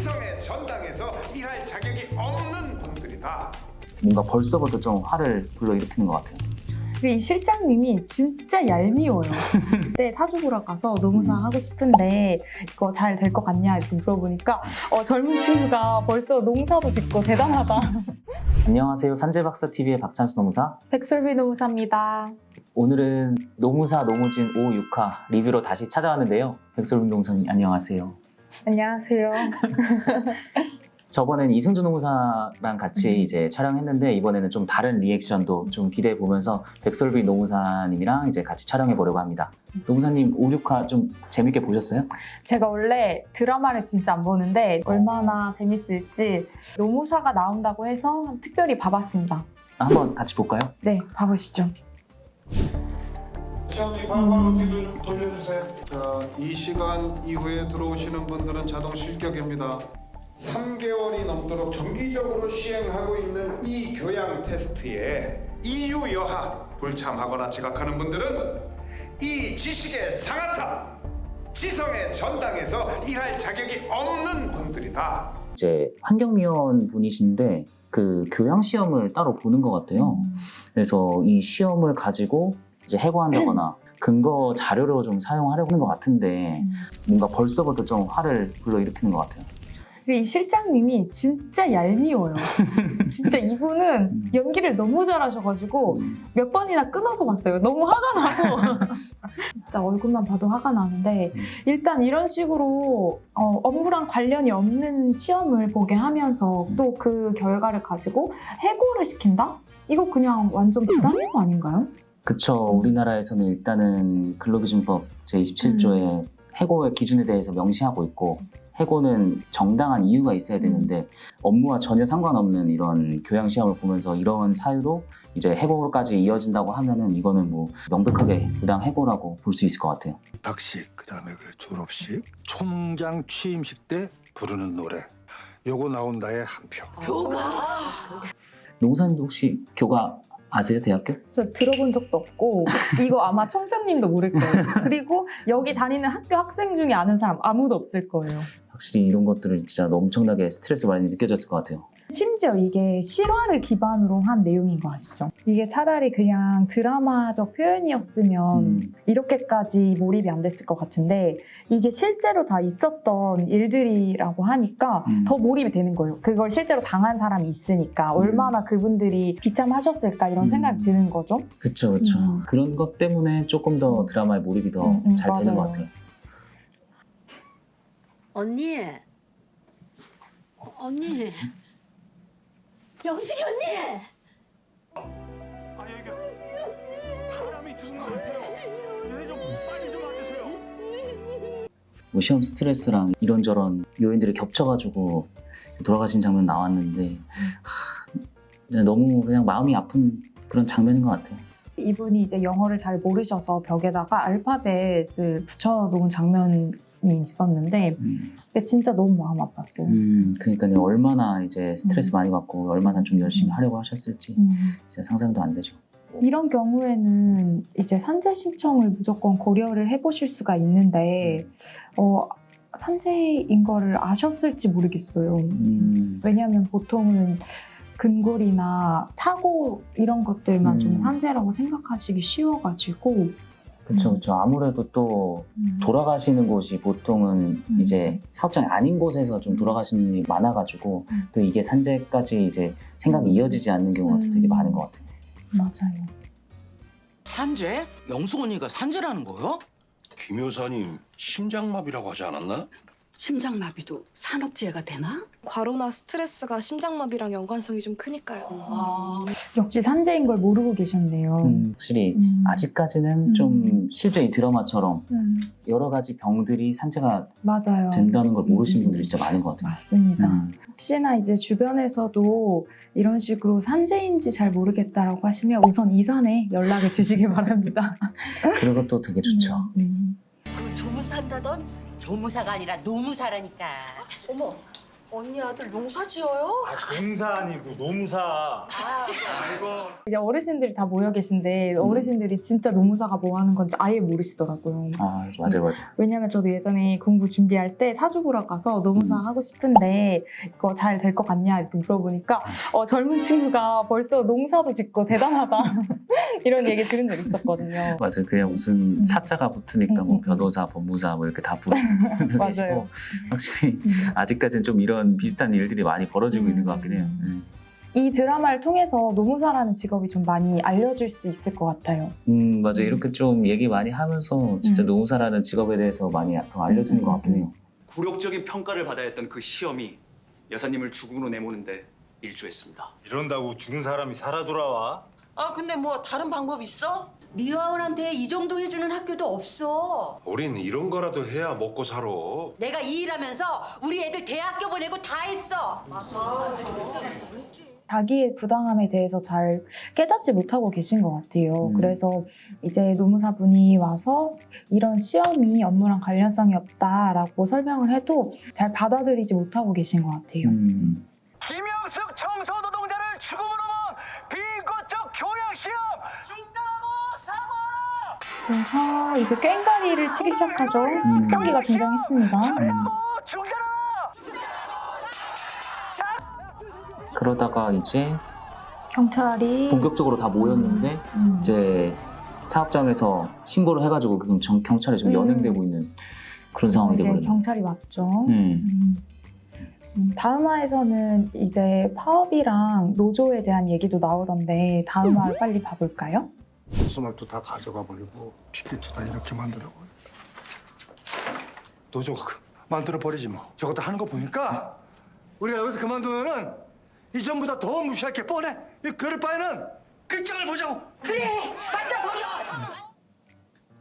지성의 전당에서 일할 자격이 없는 분들이다. 뭔가 벌써부터 좀 화를 불러일으키는 것 같아요. 그리고 이 실장님이 진짜 얄미워요. 그때 사주 보러 가서 노무사 하고 싶은데 이거 잘 될 것 같냐 이렇게 물어보니까 어, 젊은 친구가 벌써 농사도 짓고 대단하다. 안녕하세요. 산재박사 TV의 박찬수 노무사. 백설비 노무사입니다. 오늘은 노무사 노무진 5, 6화 리뷰로 다시 찾아왔는데요. 백설빈 농사님 안녕하세요. 안녕하세요. 저번엔 이승주 노무사랑 같이 이제 촬영했는데 이번에는 좀 다른 리액션도 좀 기대해 보면서 백설비 노무사님이랑 이제 같이 촬영해 보려고 합니다. 노무사님 5, 6화 좀 재밌게 보셨어요? 제가 원래 드라마를 진짜 안 보는데 얼마나 재밌을지 노무사가 나온다고 해서 특별히 봐봤습니다. 한번 같이 볼까요? 네, 봐보시죠. 시험지 바로바로 좀 돌려주세요. 자, 이 시간 이후에 들어오시는 분들은 자동 실격입니다. 3개월이 넘도록 정기적으로 시행하고 있는 이 교양 테스트에 이유 여하 불참하거나 지각하는 분들은 이 지식의 상하타 지성의 전당에서 일할 자격이 없는 분들이다. 이제 환경미원 분이신데 그 교양 시험을 따로 보는 것 같아요. 그래서 이 시험을 가지고 이제 해고한다거나 근거 자료로 좀 사용하려고 하는 것 같은데 뭔가 벌써부터 좀 화를 불러일으키는 것 같아요. 이 실장님이 진짜 얄미워요. 진짜 이분은 음. 연기를 너무 잘하셔가지고 몇 번이나 끊어서 봤어요. 너무 화가 나고. 진짜 얼굴만 봐도 화가 나는데 음. 일단 이런 식으로 어, 업무랑 관련이 없는 시험을 보게 하면서 음. 또그 결과를 가지고 해고를 시킨다? 이거 그냥 완전 부당한 거 아닌가요? 그쵸. 우리나라에서는 일단은 근로기준법 제27조에 해고의 기준에 대해서 명시하고 있고 해고는 정당한 이유가 있어야 되는데 업무와 전혀 상관없는 이런 교양 시험을 보면서 이런 사유로 이제 해고까지 이어진다고 하면은 이거는 뭐 명백하게 부당 해고라고 볼 수 있을 것 같아요. 박식 그다음에 그 졸업식 총장 취임식 때 부르는 노래. 요거 나온다에 한표. 농사님도 혹시 교가 아세요 대학교? 저 들어본 적도 없고 이거 아마 총장님도 모를 거예요. 그리고 여기 다니는 학교 학생 중에 아는 사람 아무도 없을 거예요. 확실히 이런 것들은 진짜 엄청나게 스트레스 많이 느껴졌을 것 같아요. 심지어 이게 실화를 기반으로 한 내용인 거 아시죠? 이게 차라리 그냥 드라마적 표현이었으면 음. 이렇게까지 몰입이 안 됐을 것 같은데 이게 실제로 다 있었던 일들이라고 하니까 음. 더 몰입이 되는 거예요. 그걸 실제로 당한 사람이 있으니까 얼마나 그분들이 비참하셨을까 이런 음. 생각이 드는 거죠. 그쵸 그쵸. 음. 그런 것 때문에 조금 더 드라마에 몰입이 더 음, 음, 잘 되는 것 맞아요. 같아요. 언니. 어, 언니. 영숙이 언니. 아니 이게 사람이 죽는 것 같아요. 네, 좀 빨리 좀 와주세요. 뭐 시험 스트레스랑 이런저런 요인들이 겹쳐가지고 돌아가신 장면 나왔는데 하, 너무 그냥 마음이 아픈 그런 장면인 것 같아요. 이분이 이제 영어를 잘 모르셔서 벽에다가 알파벳을 붙여놓은 장면이 있었는데 음, 근데 진짜 너무 마음 아팠어요. 음, 그러니까요 얼마나 이제 스트레스 음. 많이 받고 얼마나 좀 열심히 하려고 하셨을지 음. 진짜 상상도 안 되죠. 이런 경우에는 이제 산재 신청을 무조건 고려를 해보실 수가 있는데 어, 산재인 거를 아셨을지 모르겠어요. 음, 왜냐하면 보통은 근골이나 사고 이런 것들만 좀 음. 산재라고 생각하시기 쉬워가지고 그렇죠, 그렇죠. 아무래도 또 음. 돌아가시는 곳이 보통은 음. 이제 사업장이 아닌 곳에서 좀 돌아가시는 일이 많아가지고 음. 또 이게 산재까지 이제 생각이 음. 이어지지 않는 경우가 또 되게 음. 많은 것 같아요. 맞아요. 산재? 영숙 언니가 산재라는 거요? 김 여사님 심장마비라고 하지 않았나? 심장마비도 산업재해가 되나? 과로나 스트레스가 심장마비랑 연관성이 좀 크니까요. 아, 역시 산재인 걸 모르고 계셨네요. 음, 확실히 음. 아직까지는 음. 좀 실제 이 드라마처럼 음, 여러 가지 병들이 산재가 맞아요. 된다는 걸 모르시는 음. 분들이 진짜 많은 것 같아요. 맞습니다. 음. 혹시나 이제 주변에서도 이런 식으로 산재인지 잘 모르겠다라고 하시면 우선 이산에 연락을 주시기 바랍니다. 그런 것도 되게 좋죠. 음. 조무사 한다던 조무사가 아니라 노무사라니까. 어머, 언니 아들 농사 지어요? 농사 아니고 농사. 아이고. 이제 어르신들이 다 모여 계신데 어르신들이 진짜 노무사가 뭐 하는 건지 아예 모르시더라고요. 아 맞아요 맞아요. 왜냐면 저도 예전에 공부 준비할 때 사주 보러 가서 노무사 음. 하고 싶은데 이거 잘 될 것 같냐 이렇게 물어보니까 어, 젊은 친구가 벌써 농사도 짓고 대단하다 이런 얘기 들은 적 있었거든요. 맞아요. 그냥 무슨 음. 사자가 붙으니까 뭐 음, 음, 음. 변호사, 법무사 뭐 이렇게 다 부르는 분들 맞아요. 계시고 확실히 음. 아직까지는 좀 이런 비슷한 일들이 많이 벌어지고 있는 것 같긴 해요. 음. 이 드라마를 통해서 노무사라는 직업이 좀 많이 알려질 수 있을 것 같아요. 음 맞아 요. 이렇게 좀 얘기 많이 하면서 진짜 음. 노무사라는 직업에 대해서 많이 더 알려지는 음, 것 같긴 음, 해요. 굴욕적인 평가를 받아야 했던 그 시험이 여사님을 죽음으로 내모는데 일조했습니다. 이런다고 죽은 사람이 살아 돌아와? 아 근데 뭐 다른 방법 있어? 미화원한테 이 정도 해주는 학교도 없어. 우린 이런 거라도 해야 먹고 살아. 내가 이 일하면서 우리 애들 대학교 보내고 다 했어. 자기의 부당함에 대해서 잘 깨닫지 못하고 계신 것 같아요. 음. 그래서 이제 노무사분이 와서 이런 시험이 업무랑 관련성이 없다라고 설명을 해도 잘 받아들이지 못하고 계신 것 같아요. 음. 김영숙 청소 노동자를 죽음으로 먼 비인권적 교양 시험 중단하고 사과. 그래서 이제 꽹가리를 치기 시작하죠. 음. 학생기가 등장했습니다. 그러다가 이제 경찰이 본격적으로 다 모였는데 음. 이제 사업장에서 신고를 해가지고 그럼 정- 경찰에 지금 음. 연행되고 있는 그런 상황이 이제 되버렸네요. 경찰이 왔죠. 음. 음. 음, 다음 화에서는 이제 파업이랑 노조에 대한 얘기도 나오던데 다음 화 빨리 봐볼까요? 수막도 다 가져가 버리고 피켓도 다 이렇게 만들어 버려. 노조가 그- 만들어 버리지 뭐. 저것도 하는 거 보니까 우리가 여기서 그만두면은 이전보다 더 무시할 게 뻔해. 이 그럴 바에는 끝장을 보자고.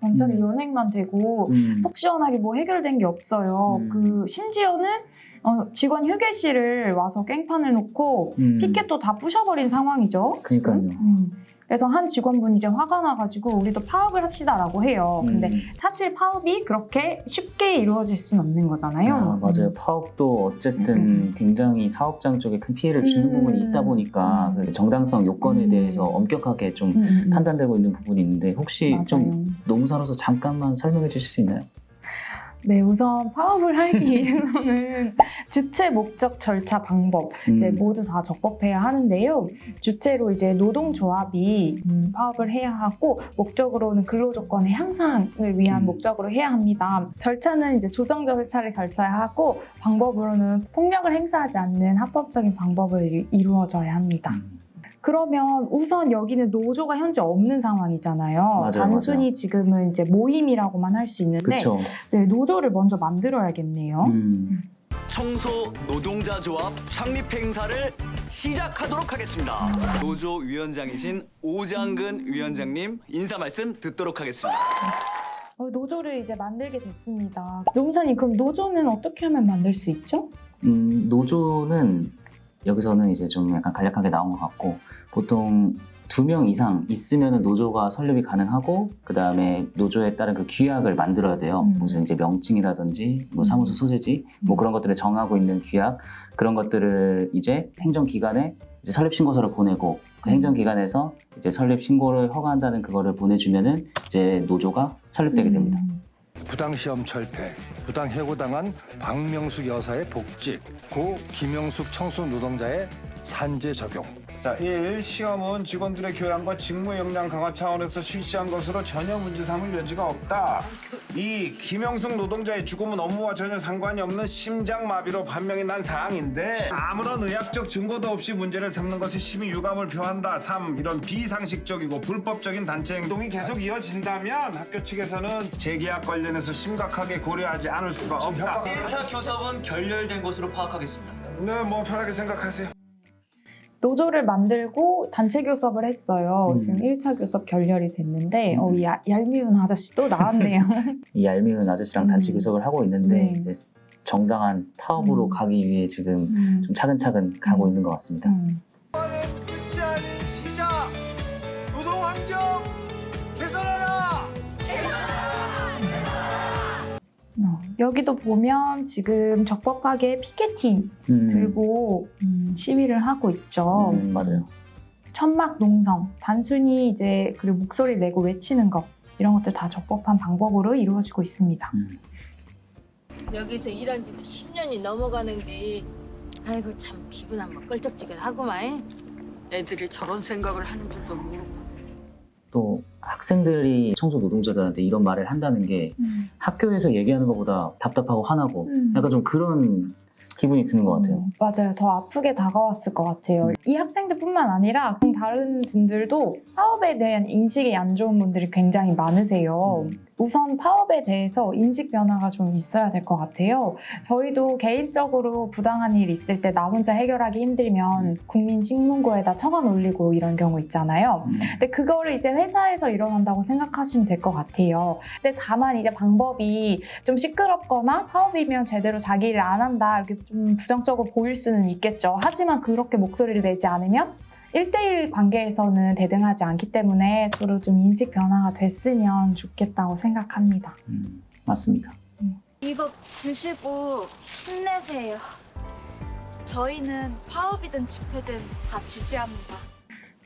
경찰이 음. 연행만 되고 음. 속 시원하게 뭐 해결된 게 없어요. 음. 그 심지어는 어, 직원 휴게실을 와서 깽판을 놓고 음. 피켓도 다 부셔버린 상황이죠. 그러니까요. 지금. 음. 그래서 한 직원분이 이제 화가 나가지고 우리도 파업을 합시다라고 해요. 근데 음. 사실 파업이 그렇게 쉽게 이루어질 수는 없는 거잖아요. 아, 맞아요. 파업도 어쨌든 음, 음. 굉장히 사업장 쪽에 큰 피해를 주는 음. 부분이 있다 보니까 음. 그 정당성 요건에 음. 대해서 엄격하게 좀 음, 음, 음. 판단되고 있는 부분이 있는데 혹시 맞아요. 좀 노무사로서 잠깐만 설명해 주실 수 있나요? 네, 우선 파업을 하기 위해서는 주체 목적 절차 방법 이제 음. 모두 다 적법해야 하는데요. 주체로 이제 노동조합이 음, 파업을 해야 하고 목적으로는 근로조건의 향상을 위한 음. 목적으로 해야 합니다. 절차는 이제 조정 절차를 걸쳐야 하고 방법으로는 폭력을 행사하지 않는 합법적인 방법을 이- 이루어져야 합니다. 음. 그러면 우선 여기는 노조가 현재 없는 상황이잖아요. 맞아요, 단순히 맞아요. 지금은 이제 모임이라고만 할 수 있는데. 네, 노조를 먼저 만들어야겠네요. 음. 청소 노동자 조합 창립 행사를 시작하도록 하겠습니다. 노조 위원장이신 오장근 위원장님 인사 말씀 듣도록 하겠습니다. 어, 노조를 이제 만들게 됐습니다. 노무사님, 그럼 노조는 어떻게 하면 만들 수 있죠? 음, 노조는 여기서는 이제 좀 약간 간략하게 나온 것 같고 보통 두 명 이상 있으면 노조가 설립이 가능하고 그 다음에 노조에 따른 그 규약을 만들어야 돼요. 음. 무슨 이제 명칭이라든지 뭐 음. 사무소 소재지 뭐 음. 그런 것들을 정하고 있는 규약 그런 것들을 이제 행정기관에 이제 설립 신고서를 보내고 그 음. 행정기관에서 이제 설립 신고를 허가한다는 그거를 보내주면은 이제 노조가 설립되게 됩니다. 음. 부당시험 철폐, 부당해고당한 박명숙 여사의 복직, 고 김영숙 청소 노동자의 산재 적용. 자, 1. 시험은 직원들의 교양과 직무 역량 강화 차원에서 실시한 것으로 전혀 문제 삼을 여지가 없다. 2. 김영숙 노동자의 죽음은 업무와 전혀 상관이 없는 심장마비로 판명이 난 사항인데 아무런 의학적 증거도 없이 문제를 삼는 것에 심히 유감을 표한다. 3. 이런 비상식적이고 불법적인 단체 행동이 계속 이어진다면 학교 측에서는 재계약 관련해서 심각하게 고려하지 않을 수가 없다. 1차 교섭은 결렬된 것으로 파악하겠습니다. 네, 뭐 편하게 생각하세요. 노조를 만들고 단체 교섭을 했어요. 음. 지금 1차 교섭 결렬이 됐는데 음. 어, 이 야- 얄미운 아저씨 또 나왔네요. 이 얄미운 아저씨랑 단체 음. 교섭을 하고 있는데 네. 이제 정당한 파업으로 음. 가기 위해 지금 음. 좀 차근차근 가고 음. 있는 것 같습니다. 여기도 보면 지금 적법하게 피켓팅 음, 들고 음, 시위를 하고 있죠. 음, 맞아요. 천막 농성, 단순히 이제 그리고 목소리 내고 외치는 것 이런 것들 다 적법한 방법으로 이루어지고 있습니다. 음. 여기서 일한 지도 10년이 넘어가는데 아이고 참 기분 한번 껄쩍지근하구만. 애들이 저런 생각을 하는 줄도 모르고. 또 학생들이 청소 노동자들한테 이런 말을 한다는 게 학교에서 얘기하는 것보다 답답하고 화나고 음. 약간 좀 그런 기분이 드는 것 같아요. 음, 맞아요. 더 아프게 다가왔을 것 같아요. 이 학생들뿐만 아니라 다른 분들도 파업에 대한 인식이 안 좋은 분들이 굉장히 많으세요. 음. 우선 파업에 대해서 인식 변화가 좀 있어야 될 것 같아요. 저희도 개인적으로 부당한 일 있을 때 나 혼자 해결하기 힘들면 국민신문고에다 청원 올리고 이런 경우 있잖아요. 음. 근데 그거를 이제 회사에서 일어난다고 생각하시면 될 것 같아요. 근데 다만 이제 방법이 좀 시끄럽거나 파업이면 제대로 자기 일을 안 한다 이렇게 좀 부정적으로 보일 수는 있겠죠. 하지만 그렇게 목소리를 내지 않으면 1대1 관계에서는 대등하지 않기 때문에 서로 좀 인식 변화가 됐으면 좋겠다고 생각합니다. 음, 맞습니다. 이거 드시고 힘내세요. 저희는 파업이든 집회든 다 지지합니다.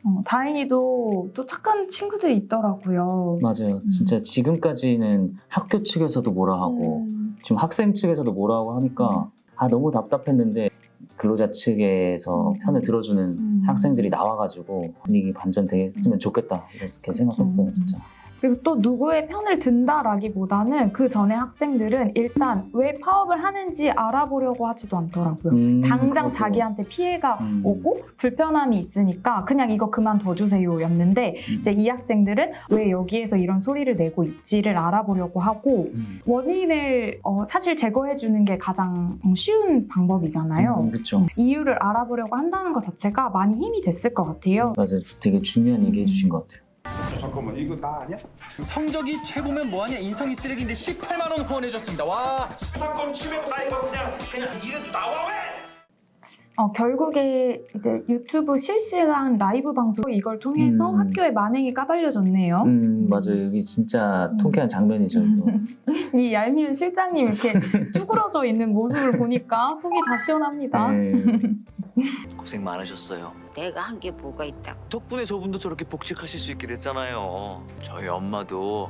어, 다행히도 또 착한 친구들이 있더라고요. 맞아요. 진짜 지금까지는 학교 측에서도 뭐라 하고 음, 지금 학생 측에서도 뭐라 하고 하니까 아 너무 답답했는데 근로자 측에서 음. 편을 들어주는 음. 학생들이 나와가지고 분위기 반전 됐으면 좋겠다. 이렇게 생각했어요 진짜. 그리고 또 누구의 편을 든다라기보다는 그 전에 학생들은 일단 왜 파업을 하는지 알아보려고 하지도 않더라고요. 음, 당장 그것도. 자기한테 피해가 음. 오고 불편함이 있으니까 그냥 이거 그만 둬 주세요였는데 음. 이제 이 학생들은 왜 여기에서 이런 소리를 내고 있지를 알아보려고 하고 음. 원인을 어, 사실 제거해 주는 게 가장 쉬운 방법이잖아요. 음, 그렇죠. 이유를 알아보려고 한다는 것 자체가 많이 힘이 됐을 것 같아요. 맞아요. 되게 중요한 얘기 음. 해주신 것 같아요. 잠깐만 이거 나 아니야? 성적이 최고면 뭐하냐 인성이 쓰레기인데 18만 원 후원해줬습니다. 와. 수사권 침해고 나 이거 그냥 그냥 이래 좀 나와 왜? 어, 결국에 이제 유튜브 실시간 라이브 방송 이걸 통해서 음. 학교에 만행이 까발려졌네요. 음 맞아요. 여기 진짜 음. 통쾌한 장면이죠. 이거. 이 얄미운 실장님 이렇게 쭈그러져 있는 모습을 보니까 속이 다 시원합니다. 네. 고생 많으셨어요. 내가 한 게 뭐가 있다. 덕분에 저분도 저렇게 복직하실 수 있게 됐잖아요. 저희 엄마도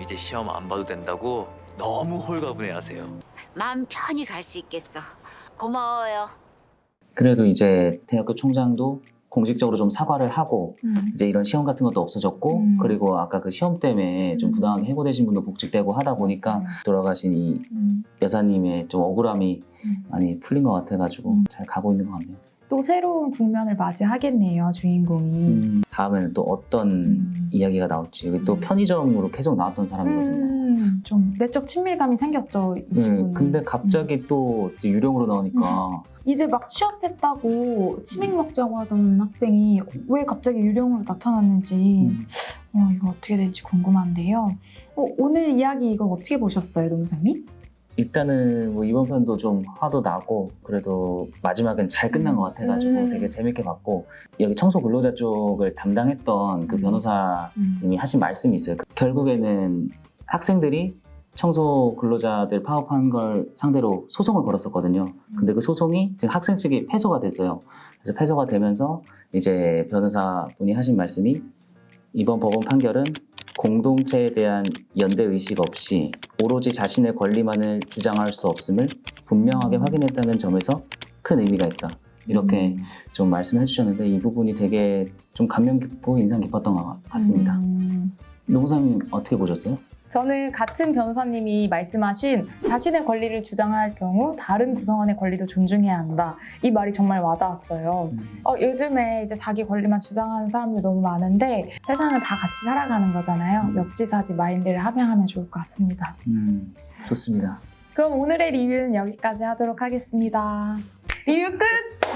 이제 시험 안 봐도 된다고 너무 홀가분해하세요. 마음 편히 갈 수 있겠어. 고마워요. 그래도 이제 대학교 총장도 공식적으로 좀 사과를 하고 음. 이제 이런 시험 같은 것도 없어졌고 음. 그리고 아까 그 시험 때문에 좀 음. 부당하게 해고되신 분도 복직되고 하다 보니까 맞아요. 돌아가신 이 음. 여사님의 좀 억울함이 음. 많이 풀린 것 같아가지고 음. 잘 가고 있는 것 같네요. 또 새로운 국면을 맞이하겠네요, 주인공이. 음, 다음에는 또 어떤 음. 이야기가 나올지 여기 또 편의점으로 계속 나왔던 사람이거든요. 음, 좀 내적 친밀감이 생겼죠, 이 네, 친구는. 근데 갑자기 또 이제 유령으로 나오니까 이제 막 취업했다고 치맥 먹자고 하던 학생이 왜 갑자기 유령으로 나타났는지 음. 어, 이거 어떻게 될지 궁금한데요. 어, 오늘 이야기 이거 어떻게 보셨어요, 노무사님? 일단은 뭐 이번 편도 좀 화도 나고 그래도 마지막은 잘 끝난 것 같아가지고 음. 되게 재밌게 봤고 여기 청소 근로자 쪽을 담당했던 그 음. 변호사님이 하신 말씀이 있어요. 그 결국에는 학생들이 청소 근로자들 파업한 걸 상대로 소송을 걸었었거든요. 근데 그 소송이 지금 학생 측이 패소가 됐어요. 그래서 패소가 되면서 이제 변호사분이 하신 말씀이 이번 법원 판결은 공동체에 대한 연대 의식 없이 오로지 자신의 권리만을 주장할 수 없음을 분명하게 확인했다는 점에서 큰 의미가 있다. 이렇게 음. 좀 말씀해 주셨는데 이 부분이 되게 좀 감명 깊고 인상 깊었던 것 같습니다. 음. 노무사님 어떻게 보셨어요? 저는 같은 변호사님이 말씀하신 자신의 권리를 주장할 경우 다른 구성원의 권리도 존중해야 한다. 이 말이 정말 와닿았어요. 어, 요즘에 이제 자기 권리만 주장하는 사람들 너무 많은데 세상은 다 같이 살아가는 거잖아요. 역지사지 마인드를 함양하면 좋을 것 같습니다. 음, 좋습니다. 그럼 오늘의 리뷰는 여기까지 하도록 하겠습니다. 리뷰 끝!